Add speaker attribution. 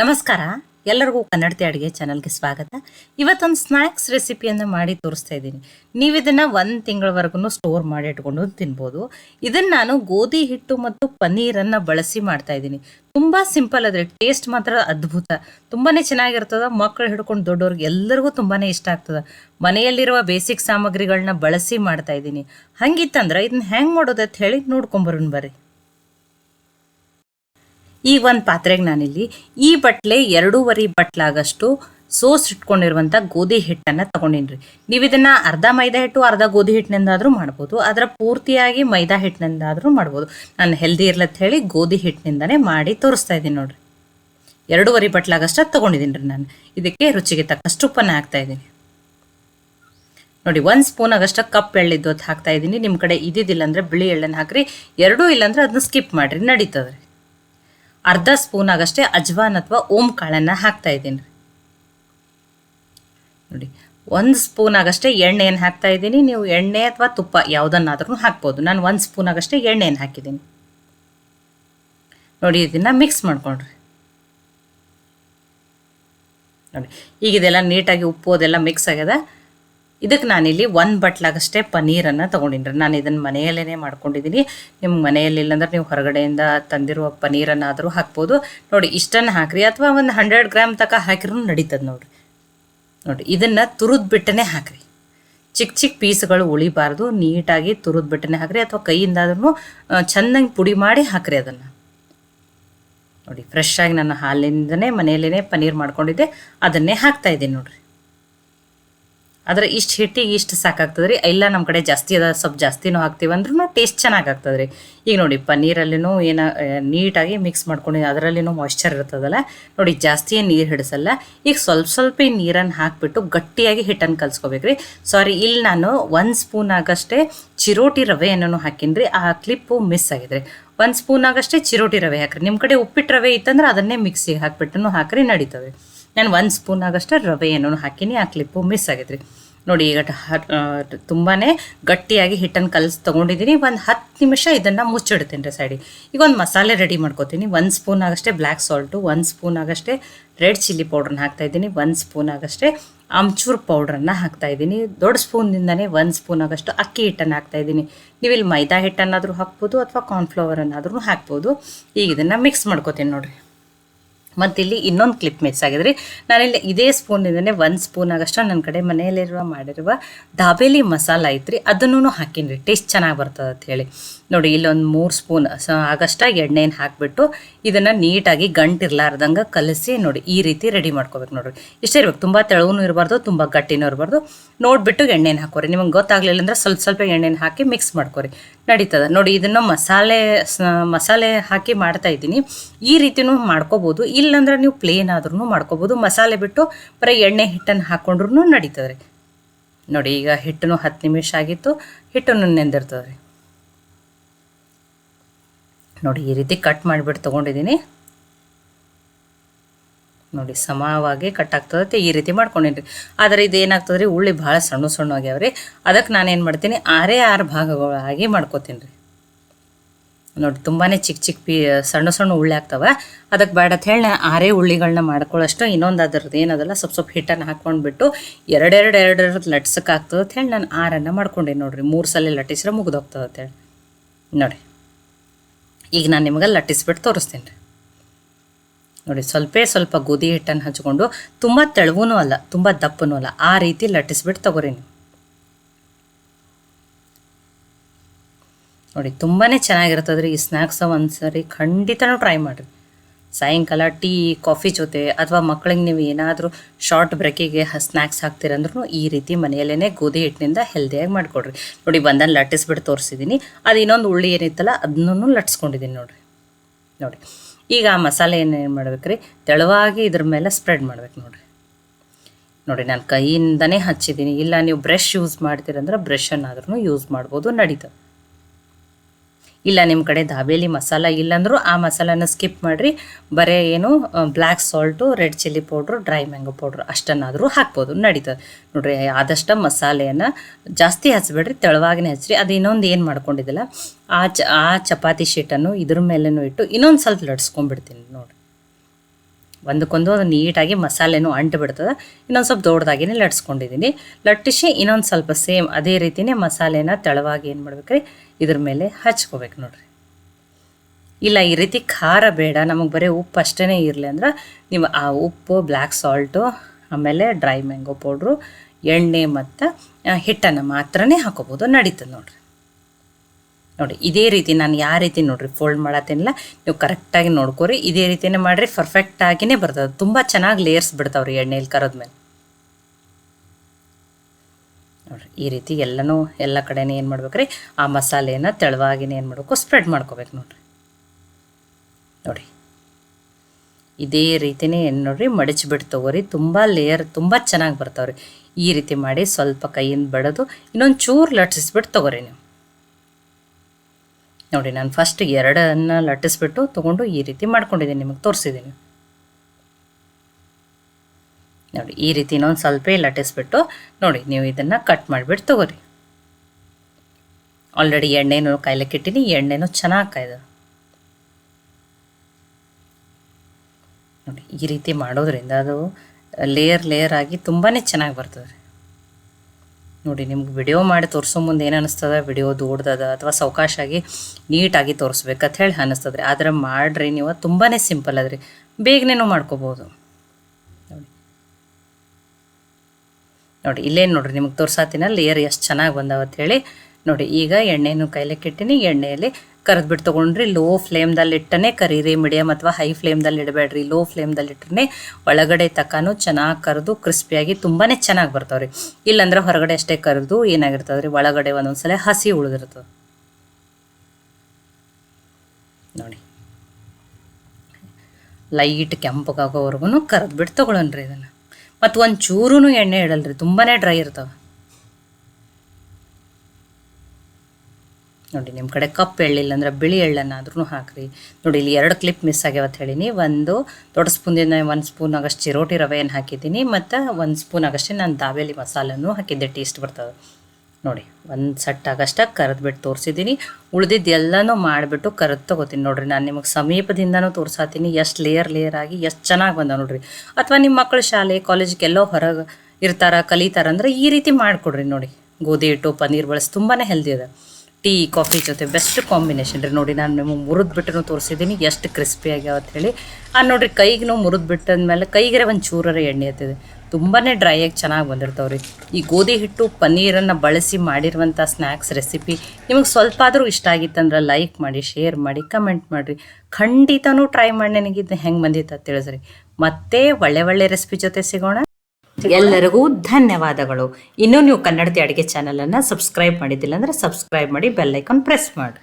Speaker 1: ನಮಸ್ಕಾರ. ಎಲ್ಲರಿಗೂ ಕನ್ನಡತಿ ಅಡುಗೆ ಚಾನಲ್ಗೆ ಸ್ವಾಗತ. ಇವತ್ತೊಂದು ಸ್ನ್ಯಾಕ್ಸ್ ರೆಸಿಪಿಯನ್ನು ಮಾಡಿ ತೋರಿಸ್ತಾ ಇದ್ದೀನಿ. ನೀವು ಇದನ್ನು ಒಂದು ತಿಂಗಳವರೆಗೂ ಸ್ಟೋರ್ ಮಾಡಿ ಇಟ್ಕೊಂಡು ತಿನ್ಬೋದು. ಇದನ್ನು ನಾನು ಗೋಧಿ ಹಿಟ್ಟು ಮತ್ತು ಪನ್ನೀರನ್ನು ಬಳಸಿ ಮಾಡ್ತಾ ಇದ್ದೀನಿ. ತುಂಬ ಸಿಂಪಲ್ ಅದ್ರೆ ಟೇಸ್ಟ್ ಮಾತ್ರ ಅದ್ಭುತ. ತುಂಬಾ ಚೆನ್ನಾಗಿರ್ತದೆ. ಮಕ್ಕಳು ಹಿಡ್ಕೊಂಡು ದೊಡ್ಡವ್ರಿಗೆ ಎಲ್ಲರಿಗೂ ತುಂಬಾ ಇಷ್ಟ ಆಗ್ತದೆ. ಮನೆಯಲ್ಲಿರುವ ಬೇಸಿಕ್ ಸಾಮಗ್ರಿಗಳನ್ನ ಬಳಸಿ ಮಾಡ್ತಾ ಇದ್ದೀನಿ. ಹಂಗಿತ್ತಂದ್ರೆ ಇದನ್ನ ಹೆಂಗೆ ಮಾಡೋದು ಅಂತ ಹೇಳಿ ನೋಡ್ಕೊಂಬರೋಣ ಬರ್ರಿ. ಈ ಒಂದು ಪಾತ್ರೆಗೆ ನಾನಿಲ್ಲಿ ಈ ಬಟ್ಲೆ ಎರಡೂವರೆ ಬಟ್ಲಾಗಷ್ಟು ಸೋಸ್ ಇಟ್ಕೊಂಡಿರುವಂಥ ಗೋಧಿ ಹಿಟ್ಟನ್ನು ತಗೊಂಡಿನ್ರಿ. ನೀವು ಇದನ್ನು ಅರ್ಧ ಮೈದಾ ಹಿಟ್ಟು, ಅರ್ಧ ಗೋಧಿ ಹಿಟ್ಟಿನಿಂದಾದರೂ ಮಾಡ್ಬೋದು. ಅದರ ಪೂರ್ತಿಯಾಗಿ ಮೈದಾ ಹಿಟ್ಟಿನಿಂದಾದರೂ ಮಾಡ್ಬೋದು. ನಾನು ಹೆಲ್ದಿ ಇರ್ಲತ್ತ ಹೇಳಿ ಗೋಧಿ ಹಿಟ್ಟಿನಿಂದನೇ ಮಾಡಿ ತೋರಿಸ್ತಾ ಇದ್ದೀನಿ ನೋಡ್ರಿ. ಎರಡೂವರೆ ಬಟ್ಲಾಗಷ್ಟು ತಗೊಂಡಿದ್ದೀನಿ ರೀ ನಾನು. ಇದಕ್ಕೆ ರುಚಿಗೆ ತಕ್ಕಷ್ಟು ಉಪ್ಪನ್ನು ಹಾಕ್ತಾ ಇದ್ದೀನಿ. ನೋಡಿ, ಒಂದು ಸ್ಪೂನ್ ಆಗಷ್ಟು ಕಪ್ ಎಳ್ಳಿದ್ದು ಹೊತ್ತು ಹಾಕ್ತಾ ಇದ್ದೀನಿ. ನಿಮ್ಮ ಕಡೆ ಇದ್ದಿದ್ದಿಲ್ಲ ಅಂದರೆ ಬಿಳಿ ಎಳ್ಳನ್ನು ಹಾಕ್ರಿ. ಎರಡೂ ಇಲ್ಲಾಂದ್ರೆ ಅದನ್ನ ಸ್ಕಿಪ್ ಮಾಡಿರಿ. ನಡೀತದ್ರಿ. ಅರ್ಧ ಸ್ಪೂನ್ ಆಗಷ್ಟೇ ಅಜ್ವಾನ್ ಅಥವಾ ಓಂ ಕಾಳನ್ನ ಹಾಕ್ತಾ ಇದ್ದೀನಿ. ನೋಡಿ, ಒಂದು ಸ್ಪೂನ್ ಆಗಷ್ಟೇ ಎಣ್ಣೆಯನ್ನು ಹಾಕ್ತಾ ಇದ್ದೀನಿ. ನೀವು ಎಣ್ಣೆ ಅಥವಾ ತುಪ್ಪ ಯಾವುದನ್ನಾದ್ರೂ ಹಾಕ್ಬೋದು. ನಾನು ಒಂದು ಸ್ಪೂನ್ ಆಗಷ್ಟೇ ಎಣ್ಣೆಯನ್ನು ಹಾಕಿದ್ದೀನಿ. ನೋಡಿ, ಇದನ್ನು ಮಿಕ್ಸ್ ಮಾಡ್ಕೊಂಡ್ರಿ. ನೋಡಿ, ಈಗ ಇದೆಲ್ಲ ನೀಟಾಗಿ ಉಪ್ಪು ಅದೆಲ್ಲ ಮಿಕ್ಸ್ ಆಗ್ಯದ. ಇದಕ್ಕೆ ನಾನಿಲ್ಲಿ ಒಂದು ಬಟ್ಲಾಗಷ್ಟೇ ಪನ್ನೀರನ್ನು ತೊಗೊಂಡಿನಿ ನಾನು ಇದನ್ನು ಮನೆಯಲ್ಲೇ ಮಾಡ್ಕೊಂಡಿದ್ದೀನಿ ನಿಮ್ಮ ಮನೆಯಲ್ಲಿ ಇಲ್ಲಾಂದ್ರೆ ನೀವು ಹೊರಗಡೆಯಿಂದ ತಂದಿರುವ ಪನ್ನೀರನ್ನಾದರೂ ಹಾಕ್ಬೋದು. ನೋಡಿ, ಇಷ್ಟನ್ನು ಹಾಕ್ರಿ. ಅಥವಾ ಒಂದು ಹಂಡ್ರೆಡ್ ಗ್ರಾಮ್ ತನಕ ಹಾಕಿರೂ ನಡೀತದೆ ನೋಡಿರಿ. ನೋಡಿ, ಇದನ್ನು ತುರಿದು ಬಿಟ್ಟನೆ ಹಾಕ್ರಿ. ಚಿಕ್ಕ ಚಿಕ್ಕ ಪೀಸ್ಗಳು ಉಳಿಬಾರ್ದು. ನೀಟಾಗಿ ತುರಿದು ಬಿಟ್ಟನೆ ಹಾಕ್ರಿ. ಅಥವಾ ಕೈಯಿಂದಾದ್ರೂ ಚೆನ್ನಾಗಿ ಪುಡಿ ಮಾಡಿ ಹಾಕ್ರಿ ಅದನ್ನು. ನೋಡಿ ಫ್ರೆಶ್ ಆಗಿ ನಾನು ಹಾಲಿಂದನೇ ಮನೆಯಲ್ಲೇ ಪನ್ನೀರ್ ಮಾಡ್ಕೊಂಡಿದ್ದೆ. ಅದನ್ನೇ ಹಾಕ್ತಾ ಇದ್ದೀನಿ ನೋಡಿರಿ. ಆದರೆ ಇಷ್ಟು ಹಿಟ್ಟಿಗೆ ಇಷ್ಟು ಸಾಕಾಗ್ತದೆ ರೀ ಇಲ್ಲ ನಮ್ಮ ಕಡೆ ಜಾಸ್ತಿ ಅದ, ಸ್ವಲ್ಪ ಜಾಸ್ತಿನೂ ಹಾಕ್ತೀವಿ ಅಂದ್ರೂ ಟೇಸ್ಟ್ ಚೆನ್ನಾಗಿ ರೀ ಈಗ ನೋಡಿ, ಪನ್ನೀರಲ್ಲಿನೂ ಏನು ನೀಟಾಗಿ ಮಿಕ್ಸ್ ಮಾಡ್ಕೊಂಡು ಅದರಲ್ಲಿನೂ ಮಾಯ್ಶ್ಚರ್ ಇರ್ತದಲ್ಲ, ನೋಡಿ ಜಾಸ್ತಿ ನೀರು ಹಿಡಿಸಲ್ಲ. ಈಗ ಸ್ವಲ್ಪ ಸ್ವಲ್ಪ ನೀರನ್ನು ಹಾಕಿಬಿಟ್ಟು ಗಟ್ಟಿಯಾಗಿ ಹಿಟ್ಟನ್ನು ಕಲ್ಸ್ಕೊಬೇಕು ರೀ ಸಾರಿ ಇಲ್ಲಿ ನಾನು ಒಂದು ಸ್ಪೂನ್ ಆಗಷ್ಟೇ ಚಿರೋಟಿ ರವೆಯನ್ನು ಹಾಕಿನಿ ರೀ ಆ ಕ್ಲಿಪ್ಪು ಮಿಸ್ ಆಗಿದ್ರಿ. ಒಂದು ಸ್ಪೂನ್ ಆಗಷ್ಟೇ ಚಿರೋಟಿ ರವೆ ಹಾಕ್ರಿ. ನಿಮ್ಮ ಕಡೆ ಉಪ್ಪಿಟ್ಟು ರವೆ ಇತ್ತಂದ್ರೆ ಅದನ್ನೇ ಮಿಕ್ಸಿಗೆ ಹಾಕ್ಬಿಟ್ಟು ಹಾಕ್ರಿ, ನಡೀತದೆ. ನಾನು ಒಂದು ಸ್ಪೂನ್ ಆಗಷ್ಟು ರವೆಯನ್ನು ಹಾಕಿನಿ, ಆ ಕ್ಲಿಪ್ಪು ಮಿಸ್ ಆಗಿದ್ರಿ ನೋಡಿ, ಈಗ ತುಂಬಾ ಗಟ್ಟಿಯಾಗಿ ಹಿಟ್ಟನ್ನು ಕಲಸಿ ತೊಗೊಂಡಿದ್ದೀನಿ ಒಂದು ಹತ್ತು ನಿಮಿಷ ಇದನ್ನು ಮುಚ್ಚಿಡ್ತೀನಿ ರೀ ಸೈಡಿ ಈಗ ಒಂದು ಮಸಾಲೆ ರೆಡಿ ಮಾಡ್ಕೋತೀನಿ. ಒಂದು ಸ್ಪೂನ್ ಆಗಷ್ಟೇ ಬ್ಲ್ಯಾಕ್ ಸಾಲ್ಟು ಒಂದು ಸ್ಪೂನ್ ಆಗಷ್ಟೇ ರೆಡ್ ಚಿಲ್ಲಿ ಪೌಡ್ರನ್ನ ಹಾಕ್ತಾ ಇದ್ದೀನಿ. ಒಂದು ಸ್ಪೂನ್ ಆಗಷ್ಟೇ ಆಮ್ಚೂರ್ ಪೌಡ್ರನ್ನು ಹಾಕ್ತಾ ಇದ್ದೀನಿ. ದೊಡ್ಡ ಸ್ಪೂನಿಂದನೇ ಒಂದು ಸ್ಪೂನ್ ಆಗಷ್ಟು ಅಕ್ಕಿ ಹಿಟ್ಟನ್ನು ಹಾಕ್ತಾ ಇದ್ದೀನಿ. ನೀವು ಇಲ್ಲಿ ಮೈದಾ ಹಿಟ್ಟನ್ನಾದರೂ ಹಾಕ್ಬೋದು ಅಥವಾ ಕಾರ್ನ್ಫ್ಲವರನ್ನಾದ್ರೂ ಹಾಕ್ಬೋದು. ಈಗ ಇದನ್ನು ಮಿಕ್ಸ್ ಮಾಡ್ಕೋತೀನಿ ನೋಡಿರಿ. ಮತ್ತು ಇಲ್ಲಿ ಇನ್ನೊಂದು ಕ್ಲಿಪ್ ಮಿಸ್ ಆಗಿದೆ ರೀ ನಾನಿಲ್ಲಿ ಇದೇ ಸ್ಪೂನಿಂದನೇ ಒಂದು ಸ್ಪೂನ್ ಆಗಷ್ಟು ನನ್ನ ಕಡೆ ಮನೆಯಲ್ಲಿರುವ ಮಾಡಿರುವ ದಾಬೇಲಿ ಮಸಾಲ ಐತ್ರಿ ಅದನ್ನು ರೀ ಟೇಸ್ಟ್ ಚೆನ್ನಾಗಿ ಬರ್ತದೆ ಅಂತ ಹೇಳಿ. ನೋಡಿ, ಇಲ್ಲೊಂದು ಮೂರು ಸ್ಪೂನ್ ಆಗಷ್ಟ ಎಣ್ಣೆನ ಹಾಕಿಬಿಟ್ಟು ಇದನ್ನು ನೀಟಾಗಿ ಗಂಟಿರ್ಲಾರ್ದಂಗೆ ಕಲಸಿ ನೋಡಿ, ಈ ರೀತಿ ರೆಡಿ ಮಾಡ್ಕೋಬೇಕು ನೋಡಿರಿ. ಇಷ್ಟೇ ಇರ್ಬೇಕು, ತುಂಬ ತೆಳುವೂ ಇರಬಾರ್ದು, ತುಂಬ ಗಟ್ಟಿನೂ ಇರಬಾರ್ದು. ನೋಡಿಬಿಟ್ಟು ಎಣ್ಣೆನ ಹಾಕೋರಿ. ನಿಮಗೆ ಗೊತ್ತಾಗಲಿಲ್ಲ ಅಂದ್ರೆ ಸ್ವಲ್ಪ ಸ್ವಲ್ಪ ಎಣ್ಣೆನ ಹಾಕಿ ಮಿಕ್ಸ್ ಮಾಡ್ಕೊರಿ. ನಡೀತದೆ. ನೋಡಿ, ಇದನ್ನು ಮಸಾಲೆ ಮಸಾಲೆ ಹಾಕಿ ಮಾಡ್ತಾ ಇದ್ದೀನಿ. ಈ ರೀತಿನೂ ಮಾಡ್ಕೋಬೋದು. ಇಲ್ಲಾಂದ್ರೆ ನೀವು ಪ್ಲೇನ್ ಆದ್ರೂ ಮಾಡ್ಕೋಬೋದು. ಮಸಾಲೆ ಬಿಟ್ಟು ಬರೀ ಎಣ್ಣೆ ಹಿಟ್ಟನ್ನು ಹಾಕ್ಕೊಂಡ್ರೂ ನಡೀತದೆ. ನೋಡಿ, ಈಗ ಹಿಟ್ಟನ್ನು ಹತ್ತು ನಿಮಿಷ ಆಗಿತ್ತು. ಹಿಟ್ಟನ್ನು ನೆಂದಿರ್ತದೆ. ನೋಡಿ, ಈ ರೀತಿ ಕಟ್ ಮಾಡಿಬಿಟ್ಟು ತೊಗೊಂಡಿದ್ದೀನಿ. ನೋಡಿ, ಸಮವಾಗಿ ಕಟ್ ಆಗ್ತದೆ ಈ ರೀತಿ ಮಾಡ್ಕೊಂಡಿನಿ ಆದರೆ ಇದು ಏನಾಗ್ತದೆ ರೀ, ಉಳ್ಳಿ ಭಾಳ ಸಣ್ಣ ಸಣ್ಣ ಆಗ್ಯಾವ ರೀ ಅದಕ್ಕೆ ನಾನೇನು ಮಾಡ್ತೀನಿ, ಆರೇ ಆರು ಭಾಗಗಳಾಗಿ ಮಾಡ್ಕೋತೀನಿ ರೀ. ನೋಡಿ ತುಂಬಾ ಚಿಕ್ಕ ಚಿಕ್ಕ ಪಿ, ಸಣ್ಣ ಸಣ್ಣ ಉಳ್ಳಿ ಆಗ್ತವೆ. ಅದಕ್ಕೆ ಬೇಡ ಅಂತ ಹೇಳಿ ಆರೇ ಉಳ್ಳಿಗಳನ್ನ ಮಾಡ್ಕೊಳ್ಳೋಷ್ಟು, ಇನ್ನೊಂದು ಅದ್ರದ್ದು ಏನದಲ್ಲ, ಸ್ವಲ್ಪ ಸ್ವಲ್ಪ ಹಿಟ್ಟನ್ನು ಹಾಕ್ಕೊಂಡ್ಬಿಟ್ಟು ಎರಡೆರಡು ಎರಡೆರಡು ಲಟ್ಸಕ್ಕೆ ಆಗ್ತದ ಅಂತ ಹೇಳಿ ನಾನು ಆರನ್ನು ಮಾಡ್ಕೊಂಡೆ ನೋಡಿರಿ. ಮೂರು ಸಲ ಲಟ್ಟಿಸ್ರೆ ಮುಗಿದೋಗ್ತದೆ ಅಂತೇಳಿ ನೋಡಿ, ಈಗ ನಾನು ನಿಮಗೆ ಲಟ್ಟಿಸ್ಬಿಟ್ಟು ತೋರಿಸ್ತೀನಿ ರೀ. ನೋಡಿ, ಸ್ವಲ್ಪ ಸ್ವಲ್ಪ ಗೋಧಿ ಹಿಟ್ಟನ್ನು ಹಚ್ಕೊಂಡು ತುಂಬ ತೆಳುವೂ ಅಲ್ಲ, ತುಂಬ ದಪ್ಪನೂ ಅಲ್ಲ, ಆ ರೀತಿ ಲಟ್ಟಿಸ್ಬಿಟ್ಟು ತಗೋರಿ ನೀವು. ನೋಡಿ ತುಂಬಾ ಚೆನ್ನಾಗಿರ್ತದೆ ರೀ ಈ ಸ್ನ್ಯಾಕ್ಸ ಒಂದ್ಸರಿ ಖಂಡಿತನೂ ಟ್ರೈ ಮಾಡಿರಿ. ಸಾಯಂಕಾಲ ಟೀ ಕಾಫಿ ಜೊತೆ ಅಥವಾ ಮಕ್ಕಳಿಗೆ ನೀವು ಏನಾದರೂ ಶಾರ್ಟ್ ಬ್ರೇಕಿಗೆ ಸ್ನ್ಯಾಕ್ಸ್ ಹಾಕ್ತೀರಂದ್ರೂ ಈ ರೀತಿ ಮನೆಯಲ್ಲೇ ಗೋಧಿ ಹಿಟ್ಟಿನಿಂದ ಹೆಲ್ದಿಯಾಗಿ ಮಾಡಿಕೊಡ್ರಿ. ನೋಡಿ ಬಂದನ್ನು ಲಟ್ಟಿಸ್ಬಿಟ್ಟು ತೋರಿಸಿದ್ದೀನಿ ಅದು ಇನ್ನೊಂದು ಉಳ್ಳಿ ಏನಿತ್ತಲ್ಲ, ಅದನ್ನೂ ಲಟ್ಸ್ಕೊಂಡಿದ್ದೀನಿ ನೋಡಿರಿ. ನೋಡಿ ಈಗ ಆ ಮಸಾಲೆ ಏನೇನು ಮಾಡ್ಬೇಕು ರೀ ತೆಳುವಾಗಿ ಇದ್ರ ಮೇಲೆ ಸ್ಪ್ರೆಡ್ ಮಾಡ್ಬೇಕು ನೋಡಿರಿ. ನೋಡಿ, ನಾನು ಕೈಯಿಂದನೇ ಹಚ್ಚಿದ್ದೀನಿ. ಇಲ್ಲ, ನೀವು ಬ್ರಷ್ ಯೂಸ್ ಮಾಡ್ತೀರಂದ್ರೆ ಬ್ರಷನ್ನಾದ್ರೂ ಯೂಸ್ ಮಾಡ್ಬೋದು, ನಡೀತದೆ. ಇಲ್ಲ ನಿಮ್ಮ ಕಡೆ ದಾಬೇಲಿ ಮಸಾಲ ಇಲ್ಲಾಂದ್ರೂ ಆ ಮಸಾಲಾನ ಸ್ಕಿಪ್ ಮಾಡಿರಿ. ಬರೀ ಏನು black salt, red chilli powder, dry mango powder ಅಷ್ಟನ್ನಾದರೂ ಹಾಕ್ಬೋದು, ನಡೀತದೆ. ನೋಡ್ರಿ, ಆದಷ್ಟು ಮಸಾಲೆಯನ್ನು ಜಾಸ್ತಿ ಹಚ್ಬೇಡ್ರಿ, ತೆಳುವಾಗಿನೇ ಹಚ್ಚಿರಿ ಅದು ಇನ್ನೊಂದು ಏನು ಮಾಡ್ಕೊಂಡಿದ್ದಿಲ್ಲ, ಆ ಚ, ಆ ಚಪಾತಿ ಶೀಟನ್ನು ಇದ್ರ ಮೇಲೇನೂ ಇಟ್ಟು ಇನ್ನೊಂದು ಸ್ವಲ್ಪ ಲಟ್ಸ್ಕೊಂಡ್ಬಿಡ್ತೀನಿ ನೋಡಿರಿ. ಒಂದಕ್ಕೊಂದು ಅದು ನೀಟಾಗಿ ಮಸಾಲೆನೂ ಅಂಟು ಬಿಡ್ತದೆ. ಇನ್ನೊಂದು ಸ್ವಲ್ಪ ದೊಡ್ಡದಾಗಿನೇ ಲಟ್ಸ್ಕೊಂಡಿದ್ದೀನಿ ಲಟ್ಟಿಸಿ ಇನ್ನೊಂದು ಸ್ವಲ್ಪ ಸೇಮ್ ಅದೇ ರೀತಿಯೇ ಮಸಾಲೆನ ತೆಳವಾಗಿ ಏನು ಮಾಡ್ಬೇಕ್ರಿ? ಇದ್ರ ಮೇಲೆ ಹಚ್ಕೋಬೇಕು ನೋಡ್ರಿ. ಇಲ್ಲ, ಈ ರೀತಿ ಖಾರ ಬೇಡ. ನಮಗೆ ಬರೀ ಉಪ್ಪು ಅಷ್ಟೇ ಇರಲಿ ಅಂದ್ರೆ ನೀವು ಆ ಉಪ್ಪು, ಬ್ಲ್ಯಾಕ್ ಸಾಲ್ಟು, ಆಮೇಲೆ ಡ್ರೈ ಮ್ಯಾಂಗೋ ಪೌಡ್ರು, ಎಣ್ಣೆ ಮತ್ತು ಹಿಟ್ಟನ್ನು ಮಾತ್ರನೇ ಹಾಕೋಬೋದು. ನಡೀತದೆ ನೋಡ್ರಿ. ನೋಡಿ, ಇದೇ ರೀತಿ ನಾನು ಯಾವ ರೀತಿ ನೋಡ್ರಿ ಫೋಲ್ಡ್ ಮಾಡತ್ತೇನಿಲ್ಲ ನೀವು ಕರೆಕ್ಟಾಗಿ ನೋಡ್ಕೊರಿ, ಇದೇ ರೀತಿನೇ ಮಾಡಿರಿ ಪರ್ಫೆಕ್ಟಾಗಿನೇ ಬರ್ತದೆ. ತುಂಬ ಚೆನ್ನಾಗಿ ಲೇಯರ್ಸ್ ಬಿಡ್ತಾವ್ರಿ ಎಣ್ಣೆಲಿ ಕರೋದ್ಮೇಲೆ ನೋಡ್ರಿ, ಈ ರೀತಿ ಎಲ್ಲನೂ ಎಲ್ಲ ಕಡೆನೇ ಏನು ಮಾಡ್ಬೇಕ್ರಿ, ಆ ಮಸಾಲೆಯನ್ನು ತೆಳುವಾಗಿನೇ ಏನು ಮಾಡಬೇಕು ಸ್ಪ್ರೆಡ್ ಮಾಡ್ಕೋಬೇಕು ನೋಡ್ರಿ. ನೋಡಿ, ಇದೇ ರೀತಿನೇ ಏನು ನೋಡ್ರಿ, ಮಡಚಿಬಿಟ್ಟು ತಗೋರಿ, ತುಂಬ ಲೇಯರ್ ತುಂಬ ಚೆನ್ನಾಗಿ ಬರ್ತಾವ್ರಿ. ಈ ರೀತಿ ಮಾಡಿ ಸ್ವಲ್ಪ ಕೈಯಿಂದ ಬಡದು, ಇನ್ನೊಂದು ಚೂರು ಲಟ್ಸಿಸ್ಬಿಟ್ಟು ತಗೋರಿ ನೀವು. ನೋಡಿ, ನಾನು ಫಸ್ಟ್ ಎರಡನ್ನು ಲಟ್ಟಿಸ್ಬಿಟ್ಟು ತೊಗೊಂಡು ಈ ರೀತಿ ಮಾಡ್ಕೊಂಡಿದ್ದೀನಿ, ನಿಮಗೆ ತೋರಿಸಿದ್ದೀನಿ ನೋಡಿ, ಈ ರೀತಿ ಇನ್ನೊಂದು ಸ್ವಲ್ಪ ಲಟ್ಟಿಸ್ಬಿಟ್ಟು, ನೋಡಿ, ನೀವು ಇದನ್ನು ಕಟ್ ಮಾಡಿಬಿಟ್ಟು ತೊಗೋರಿ. ಆಲ್ರೆಡಿ ಎಣ್ಣೆನೂ ಕಾಯ್ಲಿಕ್ಕೆ ಇಟ್ಟಿನಿ ಎಣ್ಣೆನೂ ಚೆನ್ನಾಗಿ ಕಾಯ್ದು. ನೋಡಿ, ಈ ರೀತಿ ಮಾಡೋದ್ರಿಂದ ಅದು ಲೇಯರ್ ಲೇಯರ್ ಆಗಿ ತುಂಬಾ ಚೆನ್ನಾಗಿ ಬರ್ತದೆ ನೋಡಿ, ನಿಮ್ಗೆ ವಿಡಿಯೋ ಮಾಡಿ ತೋರಿಸೋ ಮುಂದೆ ಏನು ಅನ್ನಿಸ್ತದ ವಿಡಿಯೋ ದೊಡ್ಡದ ಅಥವಾ ಸಾವಕಾಶಾಗಿ ನೀಟಾಗಿ ತೋರಿಸ್ಬೇಕಂತ ಹೇಳಿ ಅನ್ನಿಸ್ತದೆ ರೀ ಆದರೆ ಮಾಡಿರಿ ನೀವು ತುಂಬಾ ಸಿಂಪಲ್ ಅದ್ರಿ. ಬೇಗನೇನು ಮಾಡ್ಕೋಬೋದು. ನೋಡಿ. ನೋಡಿ, ಇಲ್ಲೇನು ನೋಡಿರಿ, ನಿಮ್ಗೆ ತೋರ್ಸಾತಿನ ಲೇಯರ್ ಎಷ್ಟು ಚೆನ್ನಾಗಿ ಬಂದಾವ ಹೇಳಿ. ನೋಡಿ, ಈಗ ಎಣ್ಣೆನೂ ಕೈಲೇ ಇಟ್ಟಿನಿ ಎಣ್ಣೆಯಲ್ಲಿ ಕರೆದ್ಬಿಟ್ಟು ತೊಗೊಂಡ್ರಿ ಲೋ ಫ್ಲೇಮ್ದಲ್ಲಿ ಇಟ್ಟನೆ ಕರೀರಿ ಮೀಡಿಯಮ್ ಅಥವಾ ಹೈ ಫ್ಲೇಮ್ದಲ್ಲಿ ಇಡಬೇಡ್ರಿ. ಲೋ ಫ್ಲೇಮ್ದಲ್ಲಿ ಇಟ್ಟರೆ ಒಳಗಡೆ ತಕಾನು ಚೆನ್ನಾಗಿ ಕರೆದು ಕ್ರಿಸ್ಪಿಯಾಗಿ ತುಂಬಾ ಚೆನ್ನಾಗಿ ಬರ್ತಾವ್ರಿ. ಇಲ್ಲಾಂದ್ರೆ ಹೊರಗಡೆ ಅಷ್ಟೇ ಕರೆದು ಏನಾಗಿರ್ತದೆ ರೀ ಒಳಗಡೆ ಒಂದೊಂದ್ಸಲ ಹಸಿ ಉಳಿದಿರ್ತದೆ. ನೋಡಿ. ಲೈಟ್ ಕೆಂಪಗಾಗೋವರೆಗೂ ಕರೆದ್ಬಿಟ್ಟು ತೊಗೊಳನ್ರಿ ಇದನ್ನು. ಮತ್ತು ಒಂದು ಚೂರೂ ಎಣ್ಣೆ ಇಡಲ್ರಿ ತುಂಬಾ ಡ್ರೈ ಇರ್ತಾವೆ. ನೋಡಿ ನಿಮ್ಮ ಕಡೆ ಕಪ್ ಎಳ್ಳಿಲ್ಲ ಅಂದರೆ ಬಿಳಿ ಎಳ್ಳನ್ನಾದ್ರೂ ಹಾಕ್ರಿ. ನೋಡಿ, ಇಲ್ಲಿ ಎರಡು ಕ್ಲಿಪ್ ಮಿಸ್ ಆಗ್ಯಾವತ್ತು ಹೇಳೀನಿ. ಒಂದು ದೊಡ್ಡ ಸ್ಪೂನಿಂದ ಒಂದು ಸ್ಪೂನ್ ಆಗಷ್ಟು ಚಿರೋಟಿ ರವೆಯನ್ನು ಹಾಕಿದ್ದೀನಿ, ಮತ್ತು ಒಂದು ಸ್ಪೂನ್ ಆಗಷ್ಟೇ ನಾನು ದಾವೇಲಿ ಮಸಾಲನ್ನು ಹಾಕಿದ್ದೆ ಟೇಸ್ಟ್ ಬರ್ತದೆ. ನೋಡಿ, ಒಂದು ಸಟ್ ಆಗಷ್ಟ ಕರೆದ್ಬಿಟ್ಟು ತೋರಿಸಿದ್ದೀನಿ. ಉಳಿದಿದ್ದು ಎಲ್ಲನೂ ಮಾಡಿಬಿಟ್ಟು ಕರೆದು ತೊಗೋತೀನಿ. ನೋಡಿರಿ, ನಾನು ನಿಮಗೆ ಸಮೀಪದಿಂದನೂ ತೋರ್ಸಾತೀನಿ. ಎಷ್ಟು ಲೇಯರ್ ಲೇಯರ್ ಆಗಿ ಎಷ್ಟು ಚೆನ್ನಾಗಿ ಬಂದ ನೋಡಿರಿ. ಅಥವಾ ನಿಮ್ಮ ಮಕ್ಕಳು ಶಾಲೆ ಕಾಲೇಜಿಗೆ ಎಲ್ಲೋ ಹೊರಗೆ ಇರ್ತಾರ, ಕಲಿತಾರ ಅಂದ್ರೆ ಈ ರೀತಿ ಮಾಡಿಕೊಡ್ರಿ ನೋಡಿ. ಗೋಧಿ ಹಿಟ್ಟು, ಪನ್ನೀರ್ ಬಳಸಿ ತುಂಬಾ ಹೆಲ್ದಿ ಅದ. ಟೀ, ಕಾಫಿ ಜೊತೆ ಬೆಸ್ಟ್ ಕಾಂಬಿನೇಷನ್ ರೀ. ನೋಡಿ, ನಾನು ನಿಮಗೆ ಮುರಿದು ಬಿಟ್ಟು ತೋರಿಸಿದ್ದೀನಿ ಎಷ್ಟು ಕ್ರಿಸ್ಪಿ ಆಗ್ಯಾವ ಅಂತ ಹೇಳಿ. ಆ, ನೋಡ್ರಿ ಕೈಗೂ ಮುರಿದು ಬಿಟ್ಟದ್ಮೇಲೆ ಕೈಗೆ ಒಂದು ಚೂರರ ಎಣ್ಣೆ ಹತ್ತಿದೆ ತುಂಬಾ ಡ್ರೈ ಆಗಿ ಚೆನ್ನಾಗಿ ಬಂದಿರ್ತಾವ್ರಿ. ಈ ಗೋಧಿ ಹಿಟ್ಟು, ಪನ್ನೀರನ್ನು ಬಳಸಿ ಮಾಡಿರುವಂಥ ಸ್ನ್ಯಾಕ್ಸ್ ರೆಸಿಪಿ ನಿಮಗೆ ಸ್ವಲ್ಪ ಆದರೂ ಇಷ್ಟ ಆಗಿತ್ತಂದ್ರೆ ಲೈಕ್ ಮಾಡಿ ಶೇರ್ ಮಾಡಿ ಕಮೆಂಟ್ ಮಾಡಿರಿ. ಖಂಡಿತನೂ ಟ್ರೈ ಮಾಡಿ ನನಗಿದ್ದು ಹೆಂಗೆ ಬಂದಿತ್ತು ತಿಳಿಸ್ರಿ. ಮತ್ತೆ ಒಳ್ಳೆ ಒಳ್ಳೆ ರೆಸಿಪಿ ಜೊತೆ ಸಿಗೋಣ. ಎಲ್ಲರಿಗೂ ಧನ್ಯವಾದಗಳು. ಇನ್ನೂ ನೀವು ಕನ್ನಡತಿ ಅಡುಗೆ ಚಾನಲನ್ನು ಸಬ್ಸ್ಕ್ರೈಬ್ ಮಾಡಿದ್ದಿಲ್ಲ ಅಂದರೆ ಸಬ್ಸ್ಕ್ರೈಬ್ ಮಾಡಿ ಬೆಲ್ ಐಕಾನ್ ಪ್ರೆಸ್ ಮಾಡಿ.